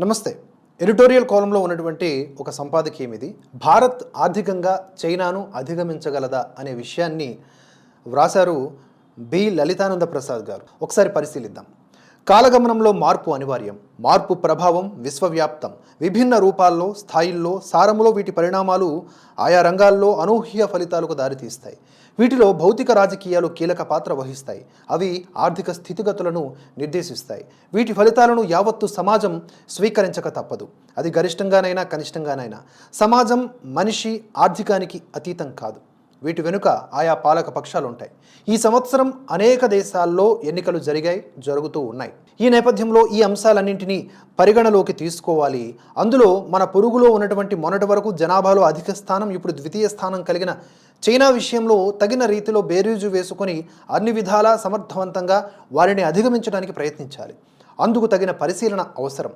నమస్తే. ఎడిటోరియల్ కాలంలో ఉన్నటువంటి ఒక సంపాదకీయం ఇది. భారత్ ఆర్థికంగా చైనాను అధిగమించగలదా అనే విషయాన్ని వ్రాసారు బి. లలితానంద ప్రసాద్ గారు. ఒకసారి పరిశీలిద్దాం. కాలగమనంలో మార్పు అనివార్యం. మార్పు ప్రభావం విశ్వవ్యాప్తం. విభిన్న రూపాల్లో స్థాయిల్లో సారములో వీటి పరిణామాలు ఆయా రంగాల్లో అనూహ్య ఫలితాలకు దారితీస్తాయి. వీటిలో భౌతిక రాజకీయాలు కీలక పాత్ర వహిస్తాయి. అవి ఆర్థిక స్థితిగతులను నిర్దేశిస్తాయి. వీటి ఫలితాలను యావత్తు సమాజం స్వీకరించక తప్పదు. అది గరిష్టంగానైనా కనిష్టంగానైనా. సమాజం మనిషి ఆర్థికానికి అతీతం కాదు. వీటి వెనుక ఆయా పాలక పక్షాలు ఉంటాయి. ఈ సంవత్సరం అనేక దేశాల్లో ఎన్నికలు జరిగాయి జరుగుతూ ఉన్నాయి. ఈ నేపథ్యంలో ఈ అంశాలన్నింటినీ పరిగణలోకి తీసుకోవాలి. అందులో మన పొరుగులో ఉన్నటువంటి మొన్నటి వరకు జనాభాలో అధిక స్థానం ఇప్పుడు ద్వితీయ స్థానం కలిగిన చైనా విషయంలో తగిన రీతిలో బేరీజు వేసుకొని అన్ని విధాలా సమర్థవంతంగా వారిని అధిగమించడానికి ప్రయత్నించాలి. అందుకు తగిన పరిశీలన అవసరం.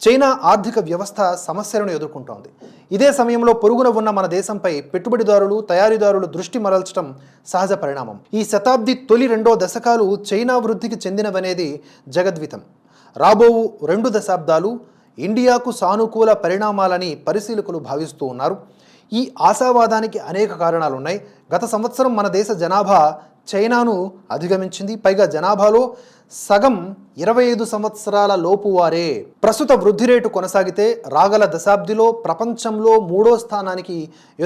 చైనా ఆర్థిక వ్యవస్థ సమస్యలను ఎదుర్కొంటోంది. ఇదే సమయంలో పొరుగున ఉన్న మన దేశంపై పెట్టుబడిదారులు తయారీదారులు దృష్టి మరల్చడం సహజ పరిణామం. ఈ శతాబ్ది తొలి రెండో దశకాలు చైనా వృద్ధికి చెందినవనేది జగద్వితం. రాబోవు రెండు దశాబ్దాలు ఇండియాకు సానుకూల పరిణామాలని పరిశీలకులు భావిస్తూ ఉన్నారు. ఈ ఆశావాదానికి అనేక కారణాలు ఉన్నాయి గత సంవత్సరం మన దేశ జనాభా చైనాను అధిగమించింది. పైగా జనాభాలో సగం ఇరవై ఐదు సంవత్సరాల లోపు వారే. ప్రస్తుత వృద్ధి రేటు కొనసాగితే రాగల దశాబ్దిలో ప్రపంచంలో మూడో స్థానానికి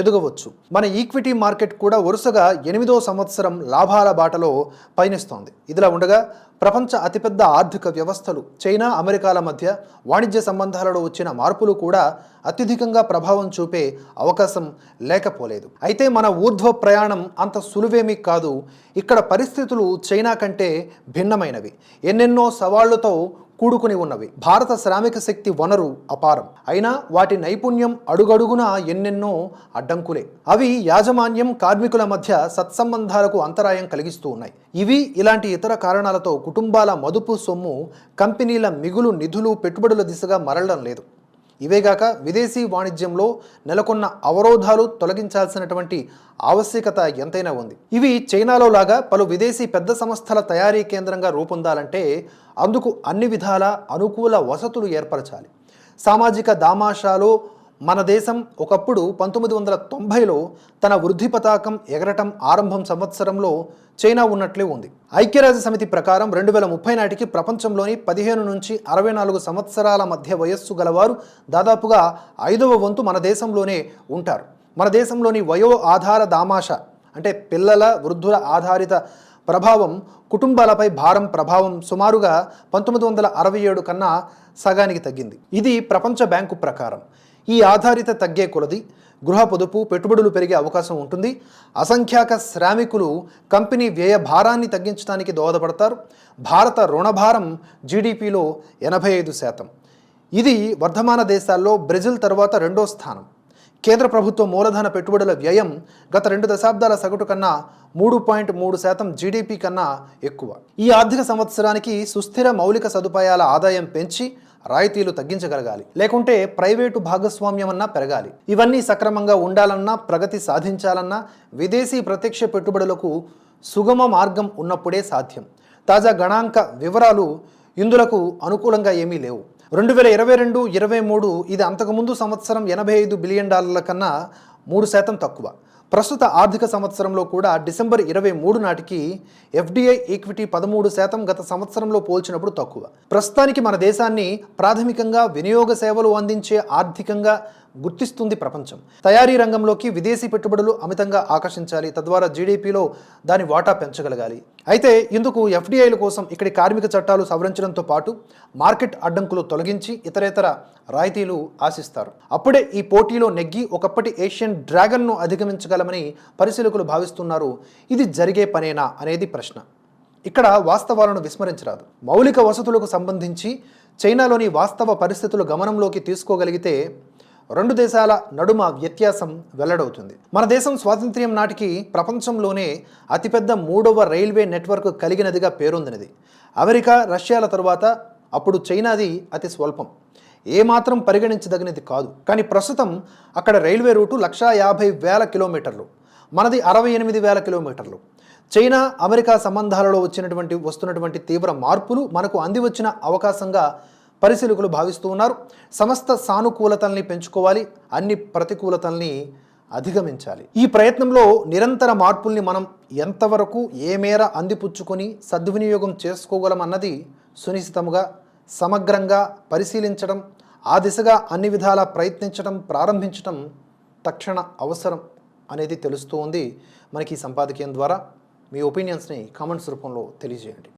ఎదుగవచ్చు. మన ఈక్విటీ మార్కెట్ కూడా వరుసగా ఎనిమిదో సంవత్సరం లాభాల బాటలో పయనిస్తోంది. ఇదిలా ఉండగా ప్రపంచ అతిపెద్ద ఆర్థిక వ్యవస్థలు చైనా అమెరికాల మధ్య వాణిజ్య సంబంధాలలో వచ్చిన మార్పులు కూడా అత్యధికంగా ప్రభావం చూపే అవకాశం లేకపోలేదు. అయితే మన ఊర్ధ్వ ప్రయాణం అంత సులువేమీ కాదు. ఇక్కడ పరిస్థితులు చైనా కంటే భిన్నమైనవి. ఎన్నెన్నో సవాళ్ళతో కూడుకుని ఉన్నవి. భారత శ్రామిక శక్తి వనరు అపారం. అయినా వాటి నైపుణ్యం అడుగడుగునా ఎన్నెన్నో అడ్డంకులే. అవి యాజమాన్యం కార్మికుల మధ్య సత్సంబంధాలకు అంతరాయం కలిగిస్తూ ఉన్నాయి. ఇవి ఇలాంటి ఇతర కారణాలతో కుటుంబాల మదుపు సొమ్ము కంపెనీల మిగులు నిధులు పెట్టుబడుల దిశగా మరలడం లేదు. ఇవేగాక విదేశీ వాణిజ్యంలో నెలకొన్న అవరోధాలు తొలగించాల్సినటువంటి ఆవశ్యకత ఎంతైనా ఉంది. ఇవి చైనాలో లాగా పలు విదేశీ పెద్ద సంస్థల తయారీ కేంద్రంగా రూపొందాలంటే అందుకు అన్ని విధాల అనుకూల వసతులు ఏర్పరచాలి. సామాజిక దామాషాలు మన దేశం ఒకప్పుడు పంతొమ్మిది వందల తొంభైలో తన వృద్ధి పతాకం ఎగరటం ఆరంభం సంవత్సరంలో చైనా ఉన్నట్లే ఉంది. ఐక్యరాజ్య సమితి ప్రకారం రెండు వేల ముప్పై నాటికి ప్రపంచంలోని పదిహేను నుంచి అరవై నాలుగు సంవత్సరాల మధ్య వయస్సు గలవారు దాదాపుగా ఐదవ వంతు మన దేశంలోనే ఉంటారు. మన దేశంలోని వయో ఆధార దామాష అంటే పిల్లల వృద్ధుల ఆధారిత ప్రభావం కుటుంబాలపై భారం ప్రభావం సుమారుగా పంతొమ్మిది వందల అరవై ఏడు కన్నా సగానికి తగ్గింది. ఇది ప్రపంచ బ్యాంకు ప్రకారం. ఈ ఆధారిత తగ్గే కొలది గృహ పొదుపు పెట్టుబడులు పెరిగే అవకాశం ఉంటుంది. అసంఖ్యాక శ్రామికులు కంపెనీ వ్యయ భారాన్ని తగ్గించడానికి దోహదపడతారు. భారత రుణభారం జీడిపిలో ఎనభై ఐదు శాతం. ఇది వర్ధమాన దేశాల్లో బ్రెజిల్ తర్వాత రెండో స్థానం. కేంద్ర ప్రభుత్వ మూలధన పెట్టుబడుల వ్యయం గత రెండు దశాబ్దాల సగటు కన్నా మూడు పాయింట్ మూడు శాతం జీడిపి కన్నా ఎక్కువ. ఈ ఆర్థిక సంవత్సరానికి సుస్థిర మౌలిక సదుపాయాల ఆదాయం పెంచి రాయితీలు తగ్గించగలగాలి. లేకుంటే ప్రైవేటు భాగస్వామ్యం అన్నా పెరగాలి. ఇవన్నీ సక్రమంగా ఉండాలన్నా ప్రగతి సాధించాలన్నా విదేశీ ప్రత్యక్ష పెట్టుబడులకు సుగమ మార్గం ఉన్నప్పుడే సాధ్యం. తాజా గణాంక వివరాలు ఇందులకు అనుకూలంగా ఏమీ లేవు. రెండు వేల ఇరవై రెండు ఇరవై మూడు ఇది అంతకుముందు సంవత్సరం ఎనభై ఐదు బిలియన్ డాలర్ల కన్నా మూడు శాతం తక్కువ. ప్రస్తుత ఆర్థిక సంవత్సరంలో కూడా డిసెంబర్ ఇరవై మూడు నాటికి ఎఫ్డిఐ ఈక్విటీ పదమూడు శాతం గత సంవత్సరంలో పోల్చినప్పుడు తక్కువ. ప్రస్తుతానికి మన దేశాన్ని ప్రాథమికంగా వినియోగ సేవలు అందించే ఆర్థికంగా గుర్తిస్తుంది ప్రపంచం. తయారీ రంగంలోకి విదేశీ పెట్టుబడులు అమితంగా ఆకర్షించాలి. తద్వారా జీడిపిలో దాని వాటా పెంచగలగాలి. అయితే ఇందుకు ఎఫ్డిఐల కోసం ఇక్కడి కార్మిక చట్టాలు సవరించడంతో పాటు మార్కెట్ అడ్డంకులు తొలగించి ఇతరేతర రాయితీలు ఆశిస్తారు. అప్పుడే ఈ పోటీలో నెగ్గి ఒకప్పటి ఏషియన్ డ్రాగన్ను అధిగమించగలమని పరిశీలకులు భావిస్తున్నారు. ఇది జరిగే పనేనా అనేది ప్రశ్న. ఇక్కడ వాస్తవాలను విస్మరించరాదు. మౌలిక వసతులకు సంబంధించి చైనాలోని వాస్తవ పరిస్థితులు గమనంలోకి తీసుకోగలిగితే రెండు దేశాల నడుమ వ్యత్యాసం వెల్లడవుతుంది. మన దేశం స్వాతంత్ర్యం నాటికి ప్రపంచంలోనే అతిపెద్ద మూడవ రైల్వే నెట్వర్క్ కలిగినదిగా పేరొందినది. అమెరికా రష్యాల తరువాత అప్పుడు చైనాది అతి స్వల్పం. ఏమాత్రం పరిగణించదగినది కాదు. కానీ ప్రస్తుతం అక్కడ రైల్వే రూటు లక్షా యాభై వేల కిలోమీటర్లు. మనది అరవై ఎనిమిది వేల కిలోమీటర్లు. చైనా అమెరికా సంబంధాలలో వచ్చినటువంటి వస్తున్నటువంటి తీవ్ర మార్పులు మనకు అందివచ్చిన అవకాశంగా పరిశీలకులు భావిస్తూ ఉన్నారు. సమస్త సానుకూలతల్ని పెంచుకోవాలి. అన్ని ప్రతికూలతల్ని అధిగమించాలి. ఈ ప్రయత్నంలో నిరంతర మార్పుల్ని మనం ఎంతవరకు ఏ మేర అందిపుచ్చుకొని సద్వినియోగం చేసుకోగలం అన్నది సునిశ్చితముగా సమగ్రంగా పరిశీలించడం ఆ దిశగా అన్ని విధాలా ప్రయత్నించడం ప్రారంభించడం తక్షణ అవసరం అనేది తెలుస్తూ ఉంది. మనకి ఈ సంపాదకీయం ద్వారా మీ ఒపీనియన్స్ని కామెంట్స్ రూపంలో తెలియజేయండి.